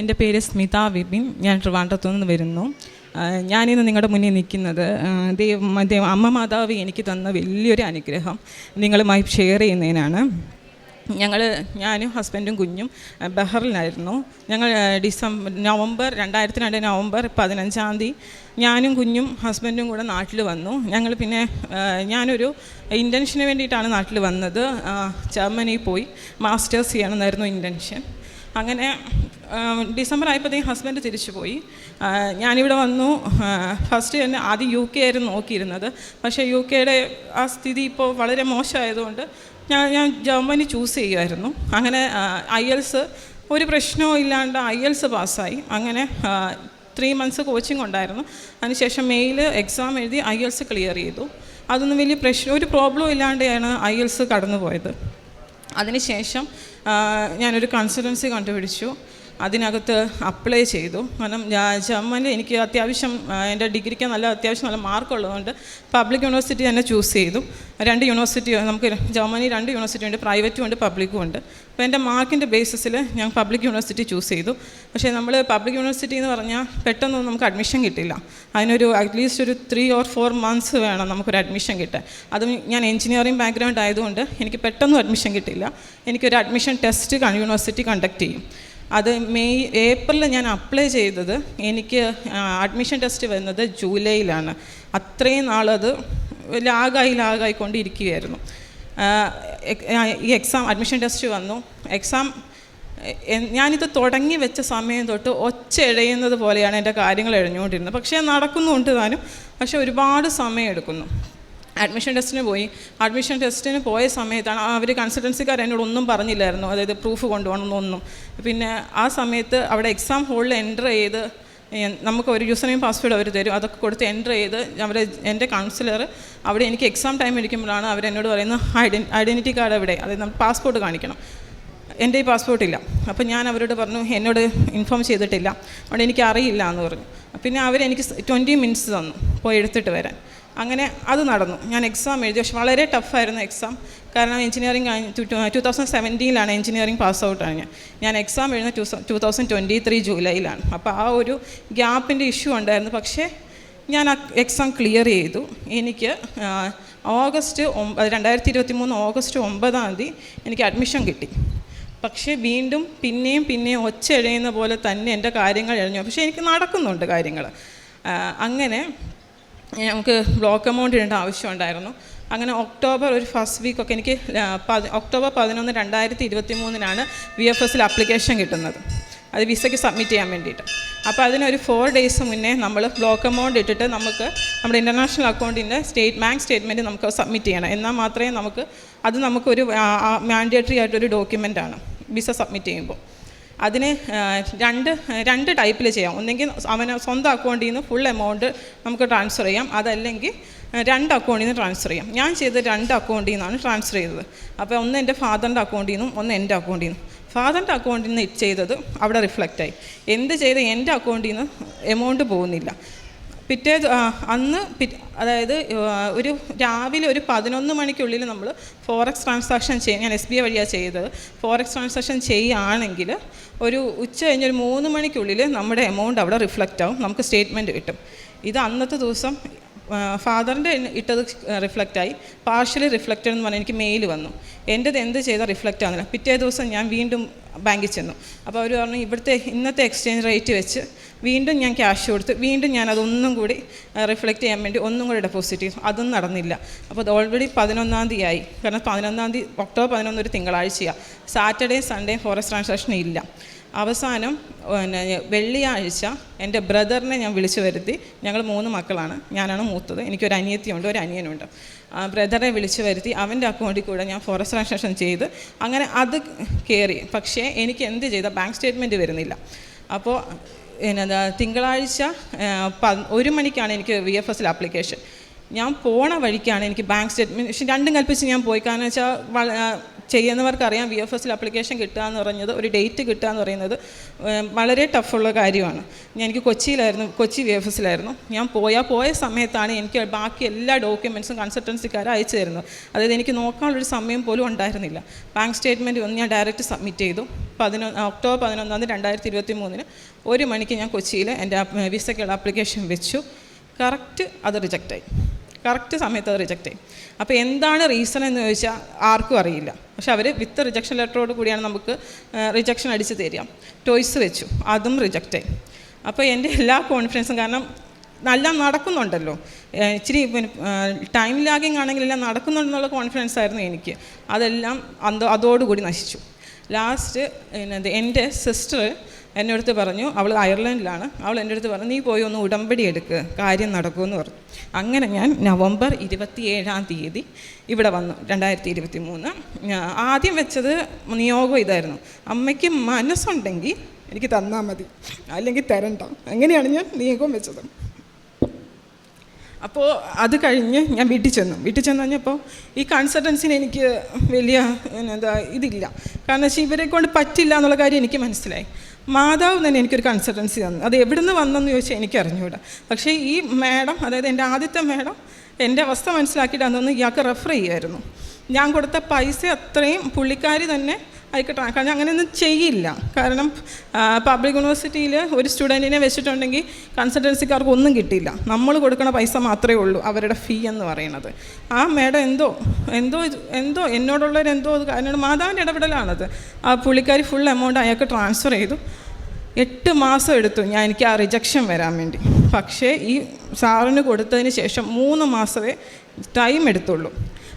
എന്റെ പേര് സ്മിത വിപിൻ. ഞാൻ ട്രിവാൻഡ്രത്തു നിന്ന് വരുന്നു. ഞാനിന്ന് നിങ്ങളുടെ മുന്നിൽ നിൽക്കുന്നത് ദൈവം അമ്മ മാതാവ് എനിക്ക് തന്ന വലിയൊരു അനുഗ്രഹം നിങ്ങളുമായി ഷെയർ ചെയ്യുന്നതിനാണ്. ഞങ്ങൾ ഞാനും ഹസ്ബൻഡും കുഞ്ഞും ബഹറിലായിരുന്നു ഞങ്ങൾ ഡിസംബർ നവംബർ രണ്ടായിരത്തി രണ്ട് നവംബർ പതിനഞ്ചാം തീയതി ഞാനും കുഞ്ഞും ഹസ്ബൻഡും കൂടെ നാട്ടിൽ വന്നു. ഞങ്ങൾ പിന്നെ ഞാനൊരു ഇന്റൻഷന് വേണ്ടിയിട്ടാണ് നാട്ടിൽ വന്നത്. ജർമ്മനിയിൽ പോയി. മാസ്റ്റേഴ്സ് ചെയ്യണമെന്നായിരുന്നു ഇന്റൻഷൻ അങ്ങനെ ഡിസംബർ ആയപ്പോഴത്തേക്കും ഹസ്ബൻഡ് തിരിച്ചു പോയി ഞാനിവിടെ വന്നു. ഫസ്റ്റ് തന്നെ ആദ്യം യു കെ ആയിരുന്നു നോക്കിയിരുന്നത്. പക്ഷേ യു കെയുടെ ആ സ്ഥിതി ഇപ്പോൾ വളരെ മോശമായതുകൊണ്ട് ഞാൻ ഞാൻ ജർമ്മനി ചൂസ് ചെയ്യുമായിരുന്നു അങ്ങനെ ഐ എൽസ് ഒരു പ്രശ്നവും ഇല്ലാണ്ട് ഐ എൽസ് പാസ്സായി. അങ്ങനെ ത്രീ മന്ത്സ് കോച്ചിങ് ഉണ്ടായിരുന്നു. അതിനുശേഷം മെയിൽ എക്സാം എഴുതി ഐ എൽസ് ക്ലിയർ ചെയ്തു. അതൊന്നും വലിയ പ്രശ്നം ഒരു പ്രോബ്ലം ഇല്ലാണ്ടാണ് ഐ എൽസ് കടന്നു പോയത് അതിനുശേഷം ഞാനൊരു കൺസൾട്ടൻസി കണ്ടുപിടിച്ചു. അതിനകത്ത് അപ്ലൈ ചെയ്തു. കാരണം ജർമ്മനിൽ എനിക്ക് അത്യാവശ്യം എന്റെ ഡിഗ്രിക്ക് നല്ല അത്യാവശ്യം നല്ല മാർക്ക് ഉള്ളതുകൊണ്ട് പബ്ലിക് യൂണിവേഴ്സിറ്റി തന്നെ ചൂസ് ചെയ്തു. രണ്ട് യൂണിവേഴ്സിറ്റി നമുക്ക് ജർമ്മനി രണ്ട് യൂണിവേഴ്സിറ്റി ഉണ്ട് പ്രൈവറ്റും ഉണ്ട് പബ്ലിക്കും ഉണ്ട്. അപ്പോൾ എന്റെ മാർക്കിന്റെ ബേസിസിൽ ഞാൻ പബ്ലിക് യൂണിവേഴ്സിറ്റി ചൂസ് ചെയ്തു. പക്ഷേ നമ്മൾ പബ്ലിക് യൂണിവേഴ്സിറ്റി എന്ന് പറഞ്ഞാൽ പെട്ടെന്നൊന്നും നമുക്ക് അഡ്മിഷൻ കിട്ടില്ല. അതിനൊരു അറ്റ്ലീസ്റ്റ് ഒരു ത്രീ ഓർ ഫോർ മന്ത്സ് വേണം നമുക്കൊരു അഡ്മിഷൻ കിട്ടാൻ. അതും ഞാൻ എഞ്ചിനീയറിംഗ് ബാക്ക്ഗ്രൗണ്ട് ആയതുകൊണ്ട് എനിക്ക് പെട്ടെന്ന് അഡ്മിഷൻ കിട്ടില്ല. എനിക്കൊരു അഡ്മിഷൻ ടെസ്റ്റ് യൂണിവേഴ്സിറ്റി കണ്ടക്ട് ചെയ്യും. അത് മെയ് ഏപ്രിലിൽ ഞാൻ അപ്ലൈ ചെയ്തത്. എനിക്ക് അഡ്മിഷൻ ടെസ്റ്റ് വരുന്നത് ജൂലൈയിലാണ്. അത്രയും നാളത് ലാഗായി ലാഗായി കൊണ്ടിരിക്കുകയായിരുന്നു. ആഹ് എക്- ആ- ഈ എക്സാം അഡ്മിഷൻ ടെസ്റ്റ് വന്നു. എക്സാം ഞാനിത് തുടങ്ങി വെച്ച സമയം തൊട്ട് ഒച്ച എഴയുന്നത് പോലെയാണ് എന്റെ കാര്യങ്ങൾ എഴഞ്ഞുകൊണ്ടിരുന്നത്. പക്ഷേ നടക്കുന്നുണ്ട് താനും. പക്ഷേ ഒരുപാട് സമയം എടുക്കുന്നു അഡ്മിഷൻ ടെസ്റ്റിന് പോയി. അഡ്മിഷൻ ടെസ്റ്റിന് പോയ സമയത്താണ് അവർ കൺസൾട്ടൻസിക്കാർ എന്നോട് ഒന്നും പറഞ്ഞില്ലായിരുന്നു. അതായത് പ്രൂഫ് കൊണ്ടുപോകണമെന്നൊന്നും. പിന്നെ ആ സമയത്ത് അവിടെ എക്സാം ഹോളിൽ എന്റർ ചെയ്ത് നമുക്ക് ഒരു യൂസർ നെയിം പാസ്വേഡ് അവർ തരും. അതൊക്കെ കൊടുത്ത് എന്റർ ചെയ്ത് അവർ എന്റെ കൗൺസിലർ അവിടെ എനിക്ക് എക്സാം ടൈം ഇരിക്കുമ്പോഴാണ് അവരെന്നോട് പറയുന്നത് ഐഡൻ ഐഡന്റിറ്റി കാർഡ് അവിടെ. അതായത് നമ്മൾ പാസ്പോർട്ട് കാണിക്കണം. എന്റെ ഈ പാസ്പോർട്ട് ഇല്ല. അപ്പം ഞാൻ അവരോട് പറഞ്ഞു എന്നോട് ഇൻഫോം ചെയ്തിട്ടില്ല. അതുകൊണ്ട് എനിക്ക് അറിയില്ല എന്ന് പറഞ്ഞു. പിന്നെ അവരെനിക്ക് ട്വന്റി മിനിറ്റ്സ് തന്നു പോയി എടുത്തിട്ട് വരാൻ. അങ്ങനെ അത് നടന്നു. ഞാൻ എക്സാം എഴുതി. പക്ഷെ വളരെ ടഫായിരുന്നു എക്സാം കാരണം എഞ്ചിനീയറിംഗ് ടു തൗസൻഡ് സെവന്റീനിലാണ് എഞ്ചിനീയറിംഗ് പാസ് ഔട്ടാണ് ഞാൻ ഞാൻ എക്സാം എഴുതുന്ന two two thousand twenty three ജൂലൈയിലാണ്. അപ്പോൾ ആ ഒരു ഗ്യാപ്പിന്റെ ഇഷ്യൂ ഉണ്ടായിരുന്നു. പക്ഷേ ഞാൻ ആ എക്സാം ക്ലിയർ ചെയ്തു. എനിക്ക് ഓഗസ്റ്റ് ഒമ്പത് രണ്ടായിരത്തി ഇരുപത്തി മൂന്ന് ഓഗസ്റ്റ് ഒമ്പതാം തീയതി എനിക്ക് അഡ്മിഷൻ കിട്ടി. പക്ഷേ വീണ്ടും പിന്നെയും പിന്നെയും ഒച്ച എഴയുന്ന പോലെ തന്നെ എന്റെ കാര്യങ്ങൾ എഴഞ്ഞു പക്ഷേ എനിക്ക് നടക്കുന്നുണ്ട് കാര്യങ്ങൾ. അങ്ങനെ നമുക്ക് ബ്ലോക്ക് എമൗണ്ട് ഇടേണ്ട ആവശ്യമുണ്ടായിരുന്നു അങ്ങനെ ഒക്ടോബർ ഒരു ഫസ്റ്റ് വീക്കൊക്കെ എനിക്ക് ഒക്ടോബർ പതിനൊന്ന് രണ്ടായിരത്തി ഇരുപത്തി മൂന്നിനാണ് വി എഫ് എസിൽ അപ്ലിക്കേഷൻ കിട്ടുന്നത്. അത് വിസയ്ക്ക് സബ്മിറ്റ് ചെയ്യാൻ വേണ്ടിയിട്ട്. അപ്പോൾ അതിനൊരു ഫോർ ഡേയ്സ് മുന്നേ നമ്മൾ ബ്ലോക്ക് എമൗണ്ട് ഇട്ടിട്ട് നമുക്ക് നമ്മുടെ ഇന്റർനാഷണൽ അക്കൗണ്ടിന്റെ സ്റ്റേറ്റ് ബാങ്ക് സ്റ്റേറ്റ്മെന്റ് നമുക്ക് സബ്മിറ്റ് ചെയ്യണം. എന്നാൽ മാത്രമേ നമുക്ക് അത് നമുക്കൊരു മാൻഡേറ്ററി ആയിട്ടൊരു ആണ് വിസ സബ്മിറ്റ് ചെയ്യുമ്പോൾ. അതിന് രണ്ട് രണ്ട് ടൈപ്പിൽ ചെയ്യാം. ഒന്നെങ്കിൽ അവന് സ്വന്തം അക്കൗണ്ടിൽ നിന്ന് ഫുൾ എമൗണ്ട് നമുക്ക് ട്രാൻസ്ഫർ ചെയ്യാം. അതല്ലെങ്കിൽ രണ്ട് അക്കൗണ്ടിൽ നിന്ന് ട്രാൻസ്ഫർ ചെയ്യാം. ഞാൻ ചെയ്തത് രണ്ട് അക്കൗണ്ടിൽ നിന്നാണ് ട്രാൻസ്ഫർ ചെയ്തത്. അപ്പോൾ ഒന്ന് എന്റെ ഫാദറിന്റെ അക്കൗണ്ടിൽ നിന്നും ഒന്ന് എന്റെ അക്കൗണ്ടിൽ നിന്നും ഫാദറിന്റെ അക്കൗണ്ടിൽ നിന്ന് ചെയ്തത് അവിടെ റിഫ്ലക്റ്റായി എന്ത് ചെയ്ത് എന്റെ അക്കൗണ്ടിൽ നിന്ന് എമൗണ്ട് പോകുന്നില്ല. പിറ്റേ അന്ന് അതായത് ഒരു രാവിലെ ഒരു പതിനൊന്ന് മണിക്കുള്ളിൽ നമ്മൾ ഫോറക്സ് ട്രാൻസാക്ഷൻ ചെയ്യും ഞാൻ എസ് ബി ഐ വഴിയാണ് ചെയ്തത്. ഫോറക്സ് ട്രാൻസാക്ഷൻ ചെയ്യുകയാണെങ്കിൽ ഒരു ഉച്ച കഴിഞ്ഞൊരു മൂന്ന് മണിക്കുള്ളിൽ നമ്മുടെ എമൗണ്ട് അവിടെ റിഫ്ലക്റ്റ് ആവും. നമുക്ക് സ്റ്റേറ്റ്മെന്റ് കിട്ടും. ഇത് അന്നത്തെ ദിവസം ഫാദറിന്റെ ഇട്ടത് റിഫ്ലക്റ്റായി പാർഷ്യലി റിഫ്ലക്റ്റഡ് എന്ന് പറഞ്ഞാൽ എനിക്ക് മെയിൽ വന്നു. എന്റെത് എന്ത് ചെയ്താൽ റിഫ്ലക്റ്റ് ആവുന്നില്ല. പിറ്റേ ദിവസം ഞാൻ വീണ്ടും ബാങ്കിൽ ചെന്നു. അപ്പോൾ അവർ പറഞ്ഞു ഇവിടുത്തെ ഇന്നത്തെ എക്സ്ചേഞ്ച് റേറ്റ് വെച്ച് വീണ്ടും ഞാൻ ക്യാഷ് കൊടുത്ത് വീണ്ടും ഞാൻ അതൊന്നും കൂടി റിഫ്ലക്റ്റ് ചെയ്യാൻ വേണ്ടി ഒന്നും കൂടി ഡെപ്പോസിറ്റ് ചെയ്തു. അതും നടന്നില്ല. അപ്പോൾ അത് ഓൾറെഡി പതിനൊന്നാം തീയതി ആയി. കാരണം പതിനൊന്നാം തീയതി ഒക്ടോബർ പതിനൊന്നൊരു തിങ്കളാഴ്ചയാണ് സാറ്റർഡേ സൺഡേ ഫോറസ്റ്റ് ട്രാൻസാക്ഷൻ ഇല്ല. അവസാനം പിന്നെ വെള്ളിയാഴ്ച എന്റെ ബ്രദറിനെ ഞാൻ വിളിച്ചു വരുത്തി. ഞങ്ങൾ മൂന്ന് മക്കളാണ്. ഞാനാണ് മൂത്തത്. എനിക്കൊരു അനിയത്തിയുണ്ട് ഒരു അനിയനുണ്ട്. ആ ബ്രദറിനെ വിളിച്ചു വരുത്തി. അവന്റെ അക്കൗണ്ടിൽ കൂടെ ഞാൻ ഫോറസ്റ്റ് ട്രാൻസാക്ഷൻ ചെയ്ത് അങ്ങനെ അത് കയറി. പക്ഷേ എനിക്ക് എന്ത് ചെയ്ത? ബാങ്ക് സ്റ്റേറ്റ്മെന്റ് വരുന്നില്ല. അപ്പോൾ എന്നതാ തിങ്കളാഴ്ച ഒരു മണിക്കാണ് എനിക്ക് വി എഫ് എസിൽ ആപ്ലിക്കേഷൻ ഞാൻ പോണ വഴിക്കാണ് എനിക്ക് ബാങ്ക് സ്റ്റേറ്റ്മെന്റ്. പക്ഷെ രണ്ടും കൽപ്പിച്ച് ഞാൻ പോയി. കാരണം വെച്ചാൽ ചെയ്യുന്നവർക്കറിയാം വി എഫ് എസിൽ അപ്ലിക്കേഷൻ കിട്ടുക എന്ന് പറയുന്നത് ഒരു ഡേറ്റ് കിട്ടുക എന്ന് പറയുന്നത് വളരെ ടഫുള്ള കാര്യമാണ്. എനിക്ക് കൊച്ചിയിലായിരുന്നു കൊച്ചി വി എഫ് എസിലായിരുന്നു ഞാൻ പോയാൽ പോയ സമയത്താണ് എനിക്ക് ബാക്കി എല്ലാ ഡോക്യുമെൻസും കൺസൾട്ടൻസിക്കാർ അയച്ചു തരുന്നത്. അതായത് എനിക്ക് നോക്കാനുള്ളൊരു സമയം പോലും ഉണ്ടായിരുന്നില്ല. ബാങ്ക് സ്റ്റേറ്റ്മെന്റ് ഒന്ന് ഞാൻ ഡയറക്റ്റ് സബ്മിറ്റ് ചെയ്തു. പതിനൊന്ന് ഒക്ടോബർ പതിനൊന്നാം തീയതി രണ്ടായിരത്തി ഇരുപത്തി മൂന്നിന് ഒരു മണിക്ക് ഞാൻ കൊച്ചിയിൽ എന്റെ വിസയ്ക്കുള്ള ആപ്ലിക്കേഷൻ വെച്ചു. കറക്റ്റ് അത് റിജക്റ്റായി കറക്റ്റ് സമയത്ത് അത് റിജക്റ്റ് ചെയ്യും. അപ്പോൾ എന്താണ് റീസൺ എന്ന് ചോദിച്ചാൽ ആർക്കും അറിയില്ല. പക്ഷെ അവർ വിത്ത് റിജക്ഷൻ ലെറ്ററോട് കൂടിയാണ് നമുക്ക് റിജക്ഷൻ അടിച്ച് തരിക. ടോയ്സ് വെച്ചു. അതും റിജക്റ്റ് ആയി. അപ്പോൾ എന്റെ എല്ലാ കോൺഫിഡൻസും കാരണം നല്ല നടക്കുന്നുണ്ടല്ലോ. ഇച്ചിരി ടൈം ലാഗിങ് ആണെങ്കിൽ എല്ലാം നടക്കുന്നുണ്ടെന്നുള്ള കോൺഫിഡൻസ് ആയിരുന്നു എനിക്ക്. അതെല്ലാം അതോടുകൂടി നശിച്ചു. ലാസ്റ്റ് എന്റെ സിസ്റ്റർ എന്റെ അടുത്ത് പറഞ്ഞു അവൾ അയർലൻഡിലാണ്. അവൾ എന്റെ അടുത്ത് പറഞ്ഞു നീ പോയി ഒന്ന് ഉടമ്പടി എടുക്ക് കാര്യം നടക്കുമെന്ന് പറഞ്ഞു. അങ്ങനെ ഞാൻ നവംബർ ഇരുപത്തി ഏഴാം തീയതി ഇവിടെ വന്നു രണ്ടായിരത്തി ഇരുപത്തി മൂന്ന് ആദ്യം വെച്ചത് നിയോഗം ഇതായിരുന്നു. അമ്മയ്ക്ക് മനസ്സുണ്ടെങ്കിൽ എനിക്ക് തന്നാൽ മതി അല്ലെങ്കിൽ തരണ്ട. അങ്ങനെയാണ് ഞാൻ നിയോഗം വെച്ചത്. അപ്പോൾ അത് കഴിഞ്ഞ് ഞാൻ വീട്ടിൽ ചെന്നു. വീട്ടിൽ ചെന്ന് കഴിഞ്ഞപ്പോൾ ഈ കൺസൾട്ടൻസിന് എനിക്ക് വലിയ എന്താ ഇതില്ല. കാരണം വെച്ചാൽ ഇവരെ കൊണ്ട് പറ്റില്ല എന്നുള്ള കാര്യം എനിക്ക് മനസ്സിലായി. മാതാവ് തന്നെ എനിക്കൊരു കൺസൾട്ടൻസി തന്നു. അത് എവിടെ നിന്ന് വന്നെന്ന് ചോദിച്ചാൽ എനിക്കറിഞ്ഞൂടാ. പക്ഷേ ഈ മാഡം അതായത് എന്റെ ആദ്യത്തെ മാഡം എന്റെ അവസ്ഥ മനസ്സിലാക്കിയിട്ട് അന്നൊന്ന് ഇയാൾക്ക് റെഫർ ചെയ്യുമായിരുന്നു ഞാൻ കൊടുത്ത പൈസ അത്രയും പുള്ളിക്കാരി തന്നെ ആയിക്കോട്ടെ കാരണം അങ്ങനെയൊന്നും ചെയ്യില്ല. കാരണം പബ്ലിക് യൂണിവേഴ്സിറ്റിയിൽ ഒരു സ്റ്റുഡന്റിനെ വെച്ചിട്ടുണ്ടെങ്കിൽ കൺസൾട്ടൻസിക്കാർക്ക് ഒന്നും കിട്ടിയില്ല. നമ്മൾ കൊടുക്കുന്ന പൈസ മാത്രമേ ഉള്ളൂ അവരുടെ ഫീ എന്ന് പറയുന്നത്. ആ മേഡം എന്തോ എന്തോ എന്തോ എന്നോടുള്ളവരെന്തോ എന്തോ കാരണം മാതാവിന്റെ ഇടപെടലാണത്. ആ പുള്ളിക്കാരി ഫുൾ എമൗണ്ട് അയാൾക്ക് ട്രാൻസ്ഫർ ചെയ്തു. എട്ട് മാസം എടുത്തു. ഞാൻ എനിക്ക് ആ റിജക്ഷൻ വരാൻ വേണ്ടി. പക്ഷേ ഈ സാറിന് കൊടുത്തതിന് ശേഷം മൂന്ന് മാസമേ ടൈം എടുത്തുള്ളൂ.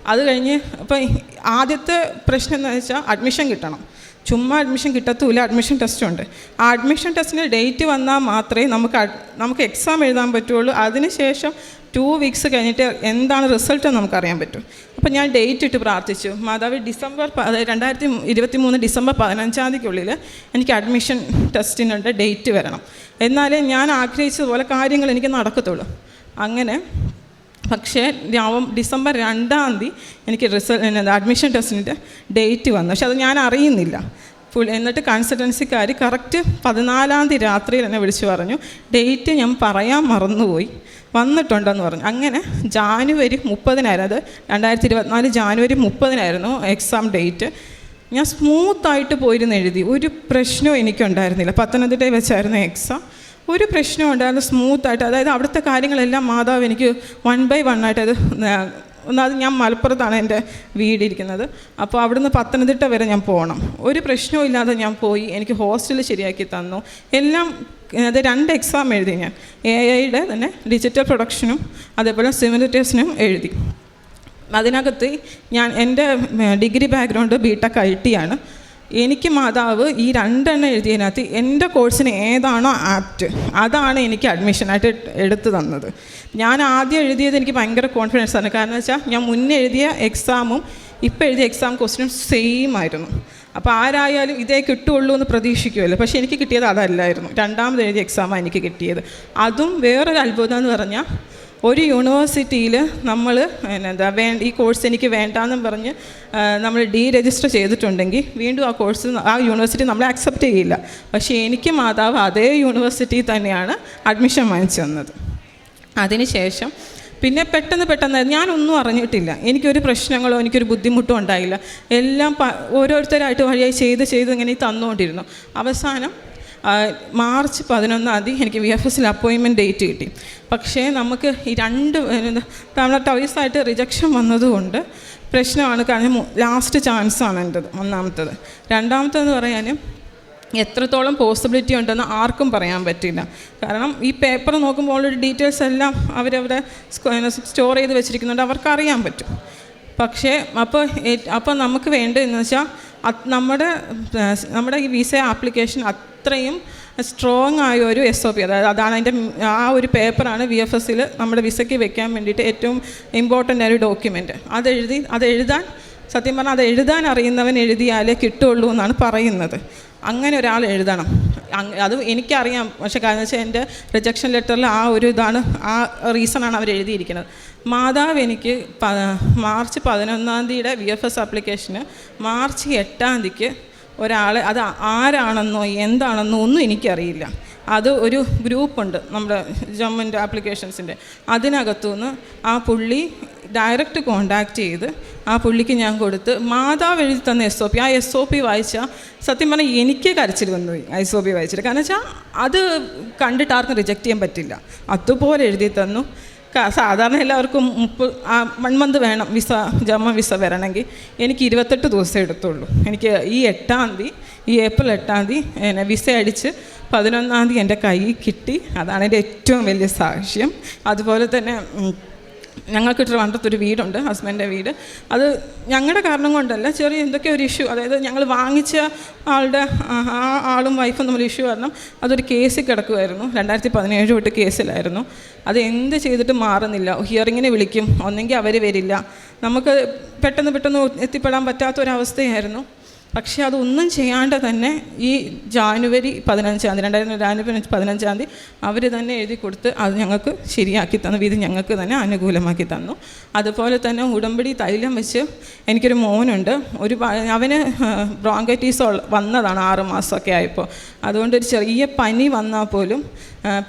അത് കഴിഞ്ഞ് അപ്പം ആദ്യത്തെ പ്രശ്നം എന്ന് വെച്ചാൽ അഡ്മിഷൻ കിട്ടണം. ചുമ്മാ അഡ്മിഷൻ കിട്ടത്തൂല അഡ്മിഷൻ ടെസ്റ്റ് ഉണ്ട്. ആ അഡ്മിഷൻ ടെസ്റ്റിന് ഡേറ്റ് വന്നാൽ മാത്രമേ നമുക്ക് നമുക്ക് എക്സാം എഴുതാൻ പറ്റുള്ളൂ. അതിനുശേഷം ടു വീക്സ് കഴിഞ്ഞിട്ട് എന്താണ് റിസൾട്ട് നമുക്കറിയാൻ പറ്റും. അപ്പോൾ ഞാൻ ഡേറ്റ് ഇട്ട് പ്രാർത്ഥിച്ചു. മാതാവ് ഡിസംബർ രണ്ടായിരത്തി ഇരുപത്തി മൂന്ന് ഡിസംബർ പതിനഞ്ചാം തീയതിക്കുള്ളിൽ എനിക്ക് അഡ്മിഷൻ ടെസ്റ്റിനുള്ള ഡേറ്റ് വരണം. എന്നാലേ ഞാൻ ആഗ്രഹിച്ചതുപോലെ കാര്യങ്ങൾ എനിക്ക് നടക്കത്തുള്ളൂ. അങ്ങനെ പക്ഷേ നവം ഡിസംബർ രണ്ടാം തീയതി എനിക്ക് റിസൾട്ട് അഡ്മിഷൻ ടെസ്റ്റിന്റെ ഡേറ്റ് വന്നു. പക്ഷെ അത് ഞാൻ അറിയുന്നില്ല. ഫുൾ എന്നിട്ട് കൺസൾട്ടൻസിക്കാർ കറക്റ്റ് പതിനാലാം തീയതി രാത്രിയിൽ എന്നെ വിളിച്ചു പറഞ്ഞു ഡേറ്റ് ഞാൻ പറയാൻ മറന്നുപോയി. വന്നിട്ടുണ്ടെന്ന് പറഞ്ഞു. അങ്ങനെ ജാനുവരി മുപ്പതിനായിരുന്നു. അത് രണ്ടായിരത്തി ഇരുപത്തിനാല് ജാനുവരി മുപ്പതിനായിരുന്നു എക്സാം ഡേറ്റ് ഞാൻ സ്മൂത്തായിട്ട് പോയിരുന്ന് എഴുതി. ഒരു പ്രശ്നവും എനിക്കുണ്ടായിരുന്നില്ല. പത്തനംതിട്ടയിൽ വെച്ചായിരുന്നു എക്സാം ഒരു പ്രശ്നവും ഉണ്ടായിരുന്നു സ്മൂത്തായിട്ട് അതായത് അവിടുത്തെ കാര്യങ്ങളെല്ലാം മാതാവ് എനിക്ക് വൺ ബൈ വൺ ആയിട്ട് അത് ഒന്നാമത് ഞാൻ മലപ്പുറത്താണ് എന്റെ വീടിരിക്കുന്നത് അപ്പോൾ അവിടുന്ന് പത്തനംതിട്ട വരെ ഞാൻ പോകണം. ഒരു പ്രശ്നവും ഇല്ലാതെ ഞാൻ പോയി. എനിക്ക് ഹോസ്റ്റൽ ശരിയാക്കി തന്നു. എല്ലാം അത് രണ്ട് എക്സാം എഴുതി ഞാൻ. എ ഐയുടെ തന്നെ ഡിജിറ്റൽ പ്രൊഡക്ഷനും അതേപോലെ സിമുലേറ്റേഴ്സിനും എഴുതി. അതിനകത്ത് ഞാൻ എന്റെ degree background B tech I T ആണ്. എനിക്ക് മാതാവ് ഈ രണ്ടെണ്ണം എഴുതിയതിനകത്ത് എന്റെ കോഴ്സിന് ഏതാണോ ആപ്റ്റ് അതാണ് എനിക്ക് അഡ്മിഷനായിട്ട് എടുത്തു തന്നത്. ഞാൻ ആദ്യം എഴുതിയത് എനിക്ക് ഭയങ്കര കോൺഫിഡൻസ് ആണ്. കാരണം വെച്ചാൽ ഞാൻ മുന്നേ എഴുതിയ എക്സാമും ഇപ്പോൾ എഴുതിയ എക്സാം ക്വസ്റ്റ്യനും സെയിം ആയിരുന്നു. അപ്പോൾ ആരായാലും ഇതേ കിട്ടുള്ളൂ എന്ന് പ്രതീക്ഷിക്കുമല്ലോ പക്ഷേ എനിക്ക് കിട്ടിയത് അതല്ലായിരുന്നു. രണ്ടാമത് എഴുതിയ എക്സാമാണ് എനിക്ക് കിട്ടിയത്. അതും വേറൊരു അത്ഭുതം എന്ന് പറഞ്ഞാൽ ഒരു യൂണിവേഴ്സിറ്റിയിൽ നമ്മൾ എന്താ വേ ഈ കോഴ്സ് എനിക്ക് വേണ്ടാന്നും പറഞ്ഞ് നമ്മൾ ഡീ രജിസ്റ്റർ ചെയ്തിട്ടുണ്ടെങ്കിൽ വീണ്ടും ആ കോഴ്സ് ആ യൂണിവേഴ്സിറ്റി നമ്മളെ അക്സെപ്റ്റ് ചെയ്യില്ല. പക്ഷേ എനിക്ക് മാതാവ് അതേ യൂണിവേഴ്സിറ്റിയിൽ തന്നെയാണ് അഡ്മിഷൻ വാങ്ങിച്ചു തന്നത്. അതിനുശേഷം പിന്നെ പെട്ടെന്ന് പെട്ടെന്ന് ഞാനൊന്നും അറിഞ്ഞിട്ടില്ല. എനിക്കൊരു പ്രശ്നങ്ങളോ എനിക്കൊരു ബുദ്ധിമുട്ടോ ഉണ്ടായില്ല. എല്ലാം ഓരോരുത്തരായിട്ട് വഴിയായി ചെയ്ത് ചെയ്ത് ഇങ്ങനെ തന്നുകൊണ്ടിരുന്നു അവസാനം മാർച്ച് പതിനൊന്നാം തീയതി എനിക്ക് വി എഫ് എസിൽ അപ്പോയിൻമെന്റ് ഡേറ്റ് കിട്ടി. പക്ഷേ നമുക്ക് ഈ രണ്ട് തവണ ടോയ്സായിട്ട് റിജക്ഷൻ വന്നതുകൊണ്ട് പ്രശ്നമാണ്. കാരണം ലാസ്റ്റ് ചാൻസാണ് എന്റെത് ഒന്നാമത്തത്. രണ്ടാമത്തേന്ന് പറയാൻ എത്രത്തോളം പോസിബിലിറ്റി ഉണ്ടെന്ന് ആർക്കും പറയാൻ പറ്റില്ല. കാരണം ഈ പേപ്പർ നോക്കുമ്പോൾ ഓൾറെഡി ഡീറ്റെയിൽസ് എല്ലാം അവരവിടെ സ്റ്റോർ ചെയ്ത് വെച്ചിരിക്കുന്നുണ്ട്. അവർക്ക് അറിയാൻ പറ്റും. പക്ഷേ അപ്പോൾ അപ്പോൾ നമുക്ക് വേണ്ടതെന്ന് വെച്ചാൽ നമ്മുടെ നമ്മുടെ ഈ വിസ ആപ്ലിക്കേഷൻ അത്രയും സ്ട്രോങ് ആയ ഒരു എസ് ഒ പി അതായത് അതാണ് അതിന്റെ ആ ഒരു പേപ്പറാണ് വി എഫ് എസിൽ നമ്മുടെ വിസയ്ക്ക് വെക്കാൻ വേണ്ടിയിട്ട് ഏറ്റവും ഇമ്പോർട്ടന്റ് ആയ ഒരു ഡോക്യുമെന്റ് അതെഴുതി അതെഴുതാൻ സത്യം പറഞ്ഞാൽ അത് എഴുതാൻ അറിയുന്നവൻ എഴുതിയാലേ കിട്ടുള്ളൂ എന്നാണ് പറയുന്നത്. അങ്ങനെ ഒരാൾ എഴുതണം. അത് എനിക്കറിയാം. പക്ഷെ കാരണം വെച്ചാൽ എന്റെ റിജക്ഷൻ ലെറ്ററിൽ ആ ഒരു ഇതാണ് ആ റീസണാണ് അവർ എഴുതിയിരിക്കുന്നത്. മാതാവ് എനിക്ക് മാർച്ച് പതിനൊന്നാം തീയതിയുടെ വി എഫ് എസ് ആപ്ലിക്കേഷന് മാർച്ച് എട്ടാം തീയതിക്ക് ഒരാൾ അത് ആരാണെന്നോ എന്താണെന്നോ ഒന്നും എനിക്കറിയില്ല. അത് ഒരു ഗ്രൂപ്പുണ്ട് നമ്മുടെ ജമ്മിന്റെ ആപ്ലിക്കേഷൻസിന്റെ. അതിനകത്തുനിന്ന് ആ പുള്ളി ഡയറക്റ്റ് കോണ്ടാക്ട് ചെയ്ത് ആ പുള്ളിക്ക് ഞാൻ കൊടുത്ത് മാതാവ് എഴുതി തന്ന എസ് ഒ പി ആ എസ് ഒ പി വായിച്ചാൽ സത്യം പറഞ്ഞാൽ എനിക്ക് കരച്ചിൽ വന്നുപോയി എസ് ഒ പി വായിച്ചിട്ട്. കാരണം വെച്ചാൽ അത് കണ്ടിട്ട് ആർക്കും റിജക്റ്റ് ചെയ്യാൻ പറ്റില്ല. അതുപോലെ എഴുതി തന്നു. സാധാരണ എല്ലാവർക്കും മുപ്പത് വൺ മന്ത് വേണം വിസ ജമ്മ വിസ വരണമെങ്കിൽ എനിക്ക് ഇരുപത്തെട്ട് ദിവസം എടുത്തുള്ളൂ. എനിക്ക് ഈ എട്ടാം തീയതി ഈ ഏപ്രിൽ എട്ടാം തീയതി എന്നെ വിസ അടിച്ച് പതിനൊന്നാം തീയതി എന്റെ കൈ കിട്ടി. അതാണ് എന്റെ ഏറ്റവും വലിയ സാക്ഷ്യം. അതുപോലെ തന്നെ ഞങ്ങൾക്ക് ട്രിവാൻഡ്രത്തൊരു വീടുണ്ട് ഹസ്ബൻഡിന്റെ വീട്. അത് ഞങ്ങളുടെ കാരണം കൊണ്ടല്ല ചെറിയ എന്തൊക്കെ ഒരു ഇഷ്യൂ അതായത് ഞങ്ങൾ വാങ്ങിച്ച ആളുടെ ആ ആളും വൈഫും തമ്മിൽ ഇഷ്യൂ കാരണം അതൊരു കേസിൽ കിടക്കുമായിരുന്നു രണ്ടായിരത്തി പതിനേഴ് തൊട്ട് കേസിലായിരുന്നു. അത് എന്ത് ചെയ്തിട്ട് മാറുന്നില്ല. ഹിയറിങ്ങിനെ വിളിക്കും. ഒന്നെങ്കിൽ അവർ വരില്ല. നമുക്ക് പെട്ടെന്ന് പെട്ടെന്ന് എത്തിപ്പെടാൻ പറ്റാത്തൊരവസ്ഥയായിരുന്നു പക്ഷേ അതൊന്നും ചെയ്യാണ്ട് തന്നെ ഈ ജാനുവരി പതിനഞ്ചാം തീയതി രണ്ടായിരത്തി ജാനുവരി പതിനഞ്ചാം തീയതി അവർ തന്നെ എഴുതി കൊടുത്ത് അത് ഞങ്ങൾക്ക് ശരിയാക്കി തന്നു വിധി ഞങ്ങൾക്ക് തന്നെ അനുകൂലമാക്കി തന്നു. അതുപോലെ തന്നെ ഉടമ്പടി തൈലം വെച്ച് എനിക്കൊരു മോനുണ്ട്. ഒരു അവന് ബ്രോങ്കറ്റീസ് വന്നതാണ് ആറ് മാസമൊക്കെ ആയപ്പോൾ. അതുകൊണ്ട് ഒരു ചെറിയ പനി വന്നാൽ പോലും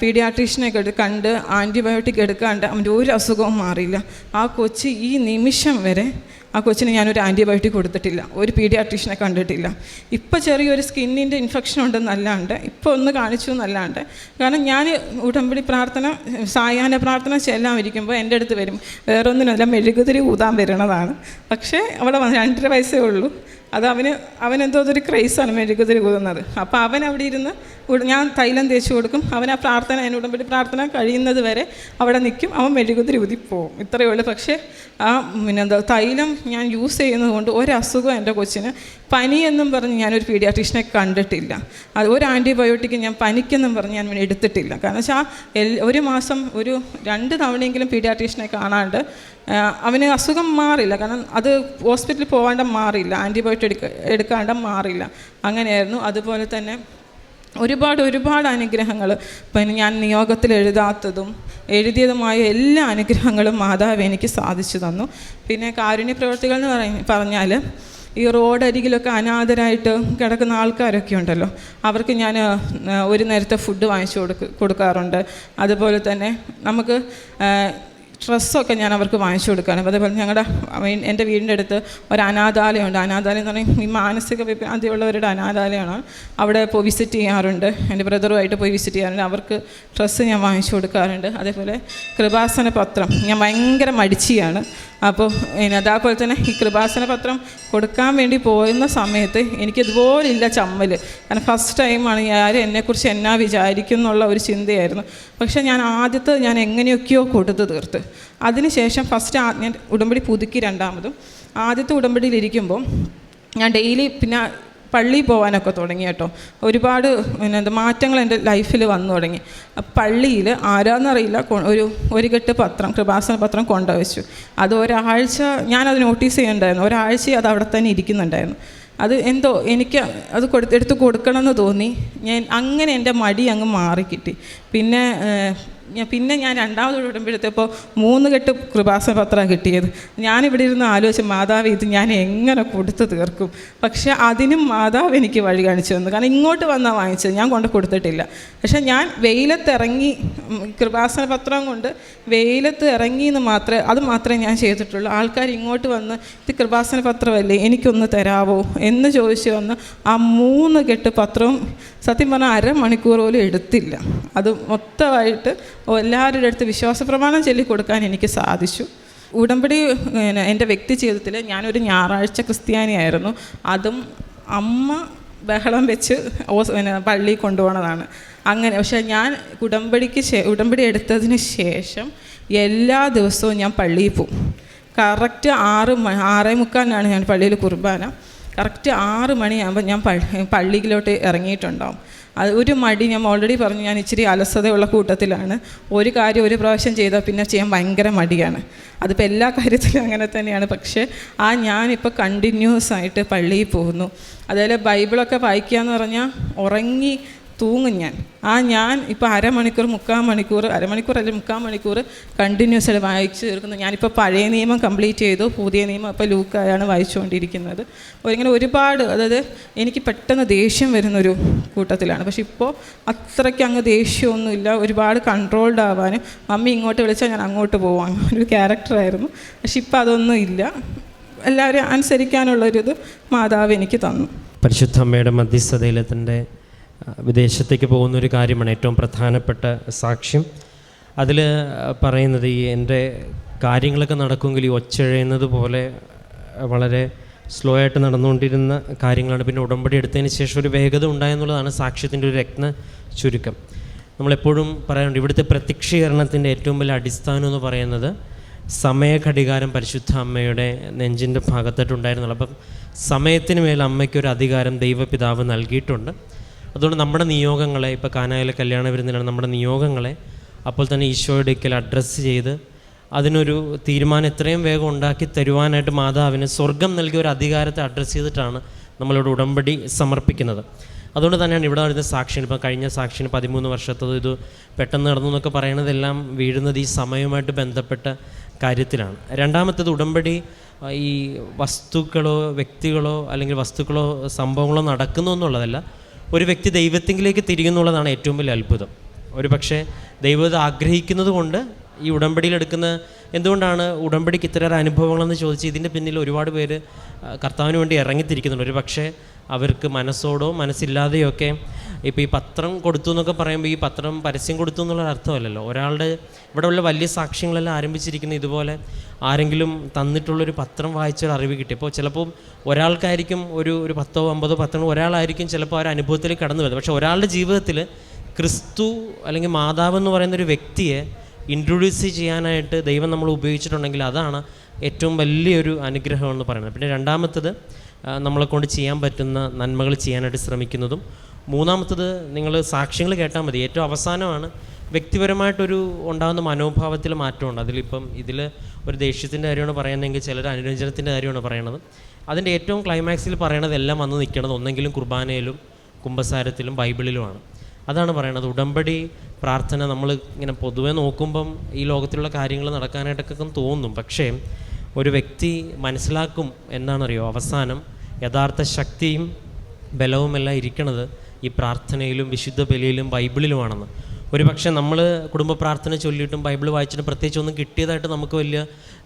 പീഡിയാട്രീഷ്യനെ കണ്ട് ആന്റിബയോട്ടിക് എടുക്കാണ്ട് അവന്റെ ഒരു അസുഖവും മാറിയില്ല. ആ കൊച്ച് ഈ നിമിഷം വരെ ആ കൊച്ചിന് ഞാനൊരു ആന്റിബയോട്ടിക് കൊടുത്തിട്ടില്ല. ഒരു പീഡിയാട്രീഷനെ കണ്ടിട്ടില്ല. ഇപ്പോൾ ചെറിയൊരു സ്കിന്നിന്റെ ഇൻഫെക്ഷൻ ഉണ്ടെന്നല്ലാണ്ട് ഇപ്പോൾ ഒന്ന് കാണിച്ചു എന്നല്ലാണ്ട്. കാരണം ഞാൻ ഉടമ്പടി പ്രാർത്ഥന സായാഹ്ന പ്രാർത്ഥന ചെല്ലാൻ ഇരിക്കുമ്പോൾ എന്റെ അടുത്ത് വരും. വേറൊന്നിനല്ല മെഴുകുതിരി ഊതാൻ വരുന്നതാണ് പക്ഷേ അവിടെ രണ്ടര വയസ്സേ ഉള്ളൂ. അത് അവന് അവനെന്തോ അതൊരു ക്രൈസാണ് മെഴുകുതിരി ഊതുന്നത്. അപ്പോൾ അവൻ അവിടെ ഇരുന്ന് ഞാൻ തൈലം തേച്ച് കൊടുക്കും. അവൻ ആ പ്രാർത്ഥന അതിന് ഉടമ്പടി പ്രാർത്ഥന കഴിയുന്നത് വരെ അവിടെ നിൽക്കും. അവൻ മെഴുകുതിരി പോകും ഇത്രയേ ഉള്ളൂ. പക്ഷേ ആ പിന്നെന്താ തൈലം ഞാൻ യൂസ് ചെയ്യുന്നത് കൊണ്ട് ഒരസുഖം എന്റെ കൊച്ചിന് പനി എന്നും പറഞ്ഞ് ഞാനൊരു പീഡിയാട്രീഷനെ കണ്ടിട്ടില്ല. അത് ഒരു ആന്റിബയോട്ടിക് ഞാൻ പനിക്കെന്നും പറഞ്ഞ് ഞാൻ എടുത്തിട്ടില്ല. കാരണം വെച്ചാൽ ഒരു മാസം ഒരു രണ്ട് തവണയെങ്കിലും പീഡിയാട്രീഷനെ കാണാണ്ട് അവന് അസുഖം മാറില്ല. കാരണം അത് ഹോസ്പിറ്റലിൽ പോകാണ്ട് മാറില്ല. ആന്റിബയോട്ടിക് എടുക്കാണ്ട് മാറില്ല. അങ്ങനെയായിരുന്നു. അതുപോലെ തന്നെ ഒരുപാട് ഒരുപാട് അനുഗ്രഹങ്ങൾ. പിന്നെ ഞാൻ നിയോഗത്തിൽ എഴുതാത്തതും എഴുതിയതുമായ എല്ലാ അനുഗ്രഹങ്ങളും മാതാവ് എനിക്ക് സാധിച്ചു തന്നു. പിന്നെ കാരുണ്യ പ്രവർത്തികൾ എന്ന് പറ പറഞ്ഞാൽ ഈ റോഡരികിലൊക്കെ അനാഥരായിട്ട് കിടക്കുന്ന ആൾക്കാരൊക്കെ ഉണ്ടല്ലോ. അവർക്ക് ഞാൻ ഒരു നേരത്തെ ഫുഡ് വാങ്ങിച്ചു കൊടുക്ക കൊടുക്കാറുണ്ട്. അതുപോലെ തന്നെ നമുക്ക് ഡ്രസ്സൊക്കെ ഞാൻ അവർക്ക് വാങ്ങിച്ചു കൊടുക്കുകയാണ്. അതേപോലെ ഞങ്ങളുടെ എന്റെ വീടിന്റെ അടുത്ത് ഒരു അനാഥാലയമുണ്ട്. അനാഥാലയം എന്ന് പറഞ്ഞാൽ ഈ മാനസിക വിഭ്രാന്തിയുള്ളവരുടെ അനാഥാലയമാണ്. അവിടെ പോയി വിസിറ്റ് ചെയ്യാറുണ്ട്. എന്റെ ബ്രദറുമായിട്ട് പോയി വിസിറ്റ് ചെയ്യാറുണ്ട്. അവർക്ക് ഡ്രസ്സ് ഞാൻ വാങ്ങിച്ചു കൊടുക്കാറുണ്ട്. അതേപോലെ കൃപാസന പത്രം. ഞാൻ ഭയങ്കര മടിച്ചിയാണ്. അപ്പോൾ അതേപോലെ തന്നെ ഈ കൃപാസന പത്രം കൊടുക്കാൻ വേണ്ടി പോയുന്ന സമയത്ത് എനിക്കിതുപോലില്ല ചമ്മൽ കാരണം ഫസ്റ്റ് ടൈമാണ് ആരും എന്നെക്കുറിച്ച് എന്നാ വിചാരിക്കും എന്നുള്ള ഒരു ചിന്തയായിരുന്നു. പക്ഷേ ഞാൻ ആദ്യത്തെ ഞാൻ എങ്ങനെയൊക്കെയോ കൊടുത്ത് തീർത്ത്. അതിനുശേഷം ഫസ്റ്റ് ഞാൻ ഉടമ്പടി പുതുക്കി രണ്ടാമതും. ആദ്യത്തെ ഉടമ്പടിയിലിരിക്കുമ്പോൾ ഞാൻ ഡെയിലി പിന്നെ പള്ളിയിൽ പോകാനൊക്കെ തുടങ്ങി കേട്ടോ. ഒരുപാട് പിന്നെ എന്താ മാറ്റങ്ങൾ എന്റെ ലൈഫിൽ വന്നു തുടങ്ങി. പള്ളിയിൽ ആരാന്നറിയില്ല ഒരു ഒരു കെട്ട് പത്രം കൃപാസന പത്രം കൊണ്ടുവച്ചു. അത് ഒരാഴ്ച ഞാനത് നോട്ടീസ് ചെയ്യുന്നുണ്ടായിരുന്നു. ഒരാഴ്ച അത് അവിടെ തന്നെ ഇരിക്കുന്നുണ്ടായിരുന്നു. അത് എന്തോ എനിക്ക് അത് കൊടുത്ത് എടുത്ത് കൊടുക്കണമെന്ന് തോന്നി. ഞാൻ അങ്ങനെ എന്റെ മടി അങ്ങ് മാറിക്കിട്ടി. പിന്നെ ഞാൻ പിന്നെ ഞാൻ രണ്ടാമത് വിടുമ്പോഴത്തേപ്പോൾ മൂന്ന് കെട്ട് കൃപാസന പത്രമാണ് കിട്ടിയത്. ഞാനിവിടെ ഇരുന്ന് ആലോചിച്ച് മാതാവ് ഇത് ഞാൻ എങ്ങനെ കൊടുത്തു തീർക്കും? പക്ഷേ അതിനും മാതാവ് എനിക്ക് വഴി കാണിച്ചു തന്നു. കാരണം ഇങ്ങോട്ട് വന്നാൽ വാങ്ങിച്ചത് ഞാൻ കൊണ്ട് കൊടുത്തിട്ടില്ല. പക്ഷേ ഞാൻ വെയിലത്തിറങ്ങി കൃപാസന പത്രം കൊണ്ട് വെയിലത്ത് ഇറങ്ങി എന്ന് മാത്രമേ അത് മാത്രമേ ഞാൻ ചെയ്തിട്ടുള്ളൂ. ആൾക്കാർ ഇങ്ങോട്ട് വന്ന് ഇത് കൃപാസന പത്രമല്ലേ എനിക്കൊന്ന് തരാവോ? എന്ന് ചോദിച്ചു വന്ന് ആ മൂന്ന് കെട്ട് പത്രവും സത്യം പറഞ്ഞാൽ അരമണിക്കൂർ പോലും എടുത്തില്ല. അത് മൊത്തമായിട്ട് എല്ലാവരുടെ അടുത്ത് വിശ്വാസ പ്രമാണം ചൊല്ലിക്കൊടുക്കാൻ എനിക്ക് സാധിച്ചു. ഉടമ്പടി എന്റെ വ്യക്തി ജീവിതത്തിൽ ഞാനൊരു ഞായറാഴ്ച ക്രിസ്ത്യാനിയായിരുന്നു. അതും അമ്മ ബഹളം വെച്ച് പിന്നെ പള്ളിയിൽ കൊണ്ടുപോകണതാണ് അങ്ങനെ പക്ഷേ ഞാൻ ഉടമ്പടിക്ക് ശേ ഉടമ്പടി എടുത്തതിന് ശേഷം എല്ലാ ദിവസവും ഞാൻ പള്ളിയിൽ പോവും. കറക്റ്റ് ആറ് ആറേ മുക്കാലിനാണ് ഞാൻ പള്ളിയിൽ കുർബാന. കറക്റ്റ് ആറ് മണിയാകുമ്പോൾ ഞാൻ പള്ളി പള്ളിയിലോട്ട് ഇറങ്ങിയിട്ടുണ്ടാവും. അത് ഒരു മടി. ഞാൻ ഓൾറെഡി പറഞ്ഞു ഞാൻ ഇച്ചിരി അലസതയുള്ള കൂട്ടത്തിലാണ്. ഒരു കാര്യം ഒരു പ്രാവശ്യം ചെയ്താൽ പിന്നെ ചെയ്യാൻ ഭയങ്കര മടിയാണ്. അതിപ്പോൾ എല്ലാ കാര്യത്തിലും അങ്ങനെ തന്നെയാണ്. പക്ഷേ ആ ഞാനിപ്പോൾ കണ്ടിന്യൂസ് ആയിട്ട് പള്ളിയിൽ പോകുന്നു. അതേപോലെ ബൈബിളൊക്കെ വായിക്കുക എന്ന് പറഞ്ഞാൽ ഉറങ്ങി തൂങ്ങും ഞാൻ. ആ ഞാൻ ഇപ്പോൾ അരമണിക്കൂർ മുക്കാൽ മണിക്കൂർ അരമണിക്കൂർ അല്ലെങ്കിൽ മുക്കാൽ മണിക്കൂർ കണ്ടിന്യൂസ് ആയിട്ട് വായിച്ച് തീർക്കുന്നു. ഞാനിപ്പോൾ പഴയ നിയമം കംപ്ലീറ്റ് ചെയ്തു. പുതിയ നിയമം ഇപ്പോൾ ലൂക്കായാണ് വായിച്ചുകൊണ്ടിരിക്കുന്നത്. അപ്പോൾ ഇങ്ങനെ ഒരുപാട് അതായത് എനിക്ക് പെട്ടെന്ന് ദേഷ്യം വരുന്നൊരു കൂട്ടത്തിലാണ്. പക്ഷെ ഇപ്പോൾ അത്രയ്ക്ക് അങ്ങ് ദേഷ്യമൊന്നുമില്ല. ഒരുപാട് കൺട്രോൾഡ് ആവാനും മമ്മി ഇങ്ങോട്ട് വിളിച്ചാൽ ഞാൻ അങ്ങോട്ട് പോവാം ഒരു ക്യാരക്ടറായിരുന്നു പക്ഷെ ഇപ്പോൾ അതൊന്നും ഇല്ല. എല്ലാവരും അനുസരിക്കാനുള്ളൊരിത് മാതാവ് എനിക്ക് തന്നു. പരിശുദ്ധ അമ്മയുടെ മധ്യസ്ഥതയിൽ തന്റെ വിദേശത്തേക്ക് പോകുന്ന ഒരു കാര്യമാണ് ഏറ്റവും പ്രധാനപ്പെട്ട സാക്ഷ്യം. അതിൽ പറയുന്നത് ഈ എന്റെ കാര്യങ്ങളൊക്കെ നടക്കുമെങ്കിൽ ഈ ഒച്ചഴയുന്നത് പോലെ വളരെ സ്ലോ ആയിട്ട് നടന്നുകൊണ്ടിരുന്ന കാര്യങ്ങളാണ്. പിന്നെ ഉടമ്പടി എടുത്തതിന് ശേഷം ഒരു വേഗത ഉണ്ടായെന്നുള്ളതാണ് സാക്ഷ്യത്തിന്റെ ഒരു രത്ന ചുരുക്കം. നമ്മളെപ്പോഴും പറയാറുണ്ട് ഇവിടുത്തെ പ്രത്യക്ഷീകരണത്തിന്റെ ഏറ്റവും വലിയ അടിസ്ഥാനം എന്ന് പറയുന്നത് സമയഘടികാരം പരിശുദ്ധ അമ്മയുടെ നെഞ്ചിന്റെ ഭാഗത്തായിട്ടുണ്ടായിരുന്നുള്ളൂ അപ്പം സമയത്തിന് മേൽ അമ്മയ്ക്കൊരു അധികാരം ദൈവപിതാവ് നൽകിയിട്ടുണ്ട്. അതുകൊണ്ട് നമ്മുടെ നിയോഗങ്ങളെ ഇപ്പോൾ കാനായിലെ കല്യാണ വിരുന്നിലാണ് നമ്മുടെ നിയോഗങ്ങളെ അപ്പോൾ തന്നെ ഈശോയുടെ ഒക്കെ അഡ്രസ്സ് ചെയ്ത് അതിനൊരു തീരുമാനം എത്രയും വേഗം ഉണ്ടാക്കി തരുവാനായിട്ട് മാതാവിന് സ്വർഗം നൽകിയ ഒരു അധികാരത്തെ അഡ്രസ്സ് ചെയ്തിട്ടാണ് നമ്മളിവിടെ ഉടമ്പടി സമർപ്പിക്കുന്നത്. അതുകൊണ്ട് തന്നെയാണ് ഇവിടെ വരുന്ന സാക്ഷിന് ഇപ്പം കഴിഞ്ഞ സാക്ഷിന് പതിമൂന്ന് വർഷത്തത് ഇത് പെട്ടെന്ന് നടന്നു എന്നൊക്കെ പറയണതെല്ലാം വീഴുന്നത് ഈ സമയവുമായിട്ട് ബന്ധപ്പെട്ട കാര്യത്തിലാണ്. രണ്ടാമത്തേത് ഉടമ്പടി ഈ വസ്തുക്കളോ വ്യക്തികളോ അല്ലെങ്കിൽ വസ്തുക്കളോ സംഭവങ്ങളോ നടക്കുന്നു എന്നുള്ളതല്ല ഒരു വ്യക്തി ദൈവത്തിങ്കിലേക്ക് തിരിയുന്നുള്ളതാണ് ഏറ്റവും വലിയ അത്ഭുതം. ഒരു പക്ഷേ ദൈവത ആഗ്രഹിക്കുന്നത് കൊണ്ട് ഈ ഉടമ്പടിയിൽ എടുക്കുന്ന എന്തുകൊണ്ടാണ് ഉടമ്പടിക്ക് ഇത്തരം അനുഭവങ്ങളെന്ന് ചോദിച്ച് ഇതിന്റെ പിന്നിൽ ഒരുപാട് പേര് കർത്താവിന് വേണ്ടി ഇറങ്ങിത്തിരിക്കുന്നുണ്ട്. ഒരു പക്ഷേ അവർക്ക് മനസ്സോടോ മനസ്സില്ലാതെയോ ഒക്കെ ഇപ്പോൾ ഈ പത്രം കൊടുത്തു എന്നൊക്കെ പറയുമ്പോൾ ഈ പത്രം പരസ്യം കൊടുത്തു എന്നുള്ള അർത്ഥമല്ലല്ലോ. ഒരാളുടെ ഇവിടെ ഉള്ള വലിയ സാക്ഷ്യങ്ങളെല്ലാം ആരംഭിച്ചിരിക്കുന്ന ഇതുപോലെ ആരെങ്കിലും തന്നിട്ടുള്ളൊരു പത്രം വായിച്ചൊരു അറിവ് കിട്ടി. ഇപ്പോൾ ചിലപ്പോൾ ഒരാൾക്കായിരിക്കും ഒരു ഒരു പത്തോ അമ്പതോ പത്തോ ഒരാളായിരിക്കും ചിലപ്പോൾ ആ ഒരു അനുഭവത്തിലേക്ക് കടന്നു വരുന്നത്. പക്ഷേ ഒരാളുടെ ജീവിതത്തിൽ ക്രിസ്തു അല്ലെങ്കിൽ മാതാവ് എന്ന് പറയുന്ന ഒരു വ്യക്തിയെ ഇൻട്രൊഡ്യൂസ് ചെയ്യാനായിട്ട് ദൈവം നമ്മൾ ഉപയോഗിച്ചിട്ടുണ്ടെങ്കിൽ അതാണ് ഏറ്റവും വലിയൊരു അനുഗ്രഹം എന്ന് പറയുന്നത്. പിന്നെ രണ്ടാമത്തത് ആ, നമ്മളെ കൊണ്ട് ചെയ്യാൻ പറ്റുന്ന നന്മകൾ ചെയ്യാനായിട്ട് ശ്രമിക്കുന്നതും. മൂന്നാമത്തത് നിങ്ങൾ സാക്ഷ്യങ്ങൾ കേട്ടാൽ മതി. ഏറ്റവും അവസാനമാണ് വ്യക്തിപരമായിട്ടൊരു ഉണ്ടാകുന്ന മനോഭാവത്തിൽ മാറ്റമുണ്ട്. അതിലിപ്പം ഇതിൽ ഒരു ദേഷ്യത്തിന്റെ കാര്യമാണ് പറയുന്നതെങ്കിൽ ചിലർ അനുരഞ്ജനത്തിന്റെ കാര്യമാണ് പറയണത്. അതിന്റെ ഏറ്റവും ക്ലൈമാക്സിൽ പറയണത് എല്ലാം വന്ന് നിൽക്കണത് ഒന്നെങ്കിലും കുർബാനയിലും കുംഭസാരത്തിലും ബൈബിളിലുമാണ്. അതാണ് പറയണത്. ഉടമ്പടി പ്രാർത്ഥന നമ്മൾ ഇങ്ങനെ പൊതുവെ നോക്കുമ്പം ഈ ലോകത്തിലുള്ള കാര്യങ്ങൾ നടക്കാനായിട്ടൊക്കെ തോന്നും. പക്ഷേ ഒരു വ്യക്തി മനസ്സിലാക്കും എന്നാണറിയോ അവസാനം യഥാർത്ഥ ശക്തിയും ബലവുമെല്ലാം ഇരിക്കുന്നത് ഈ പ്രാർത്ഥനയിലും വിശുദ്ധ ബലിയിലും ബൈബിളിലുമാണെന്ന്. ഒരു പക്ഷേ നമ്മൾ കുടുംബ പ്രാർത്ഥന ചൊല്ലിയിട്ടും ബൈബിൾ വായിച്ചിട്ടും പ്രത്യേകിച്ച് ഒന്നും കിട്ടിയതായിട്ട് നമുക്ക് വലിയ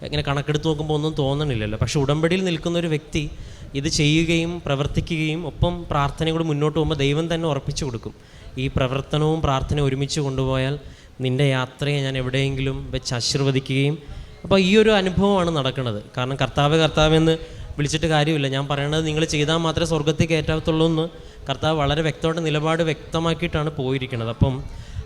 ഇങ്ങനെ കണക്കെടുത്ത് നോക്കുമ്പോൾ ഒന്നും തോന്നണില്ലല്ലോ. പക്ഷേ ഉടമ്പടിയിൽ നിൽക്കുന്ന ഒരു വ്യക്തി ഇത് ചെയ്യുകയും പ്രവർത്തിക്കുകയും ഒപ്പം പ്രാർത്ഥനയോട് മുന്നോട്ട് പോകുമ്പോൾ ദൈവം തന്നെ ഉറപ്പിച്ചു കൊടുക്കും. ഈ പ്രവർത്തനവും പ്രാർത്ഥനയും ഒരുമിച്ച് കൊണ്ടുപോയാൽ നിന്റെ യാത്രയെ ഞാൻ എവിടെയെങ്കിലും വെച്ച് ആശീർവദിക്കുകയും അപ്പോൾ ഈ ഒരു അനുഭവമാണ് നടക്കുന്നത്. കാരണം കർത്താവ് കർത്താവ് എന്ന് വിളിച്ചിട്ട് കാര്യമില്ല. ഞാൻ പറയണത് നിങ്ങൾ ചെയ്താൽ മാത്രമേ സ്വർഗത്തിൽ കയറ്റാത്തുള്ളൂ എന്ന് കർത്താവ് വളരെ വ്യക്തമായിട്ട് നിലപാട് വ്യക്തമാക്കിയിട്ടാണ് പോയിരിക്കുന്നത്. അപ്പം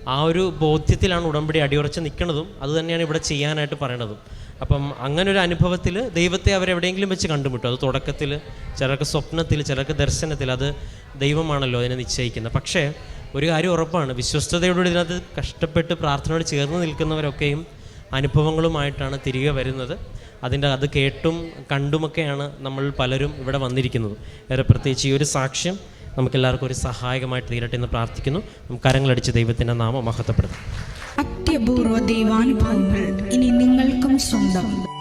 ആ ഒരു ബോധ്യത്തിലാണ് ഉടമ്പടി അടിയുറച്ച് നിൽക്കുന്നതും അതുതന്നെയാണ് ഇവിടെ ചെയ്യാനായിട്ട് പറയണതും. അപ്പം അങ്ങനെ ഒരു അനുഭവത്തിൽ ദൈവത്തെ അവരെവിടെയെങ്കിലും വെച്ച് കണ്ടുമുട്ടും. അത് തുടക്കത്തിൽ ചിലർക്ക് സ്വപ്നത്തിൽ ചിലർക്ക് ദർശനത്തിൽ അത് ദൈവമാണല്ലോ അതിനെ നിശ്ചയിക്കുന്നത്. പക്ഷേ ഒരു കാര്യം ഉറപ്പാണ്. വിശ്വസ്തയോടുകൂടി ഇതിനകത്ത് കഷ്ടപ്പെട്ട് പ്രാർത്ഥനയോട് ചേർന്ന് നിൽക്കുന്നവരൊക്കെയും അനുഭവങ്ങളുമായിട്ടാണ് തിരികെ വരുന്നത്. അതിന്റെ അത് കേട്ടും കണ്ടുമൊക്കെയാണ് നമ്മൾ പലരും ഇവിടെ വന്നിരിക്കുന്നത്. ഏറെ പ്രത്യേകിച്ച് ഈ ഒരു സാക്ഷ്യം നമുക്കെല്ലാവർക്കും ഒരു സഹായകമായിട്ട് തീരട്ടെ എന്ന് പ്രാർത്ഥിക്കുന്നു. നമുക്ക് കരങ്ങളടിച്ച് ദൈവത്തിന്റെ നാമം മഹത്വപ്പെടുത്തും. അത്യപൂർവ ദൈവാനുഭവങ്ങൾ ഇനി നിങ്ങൾക്കും സ്വന്തം.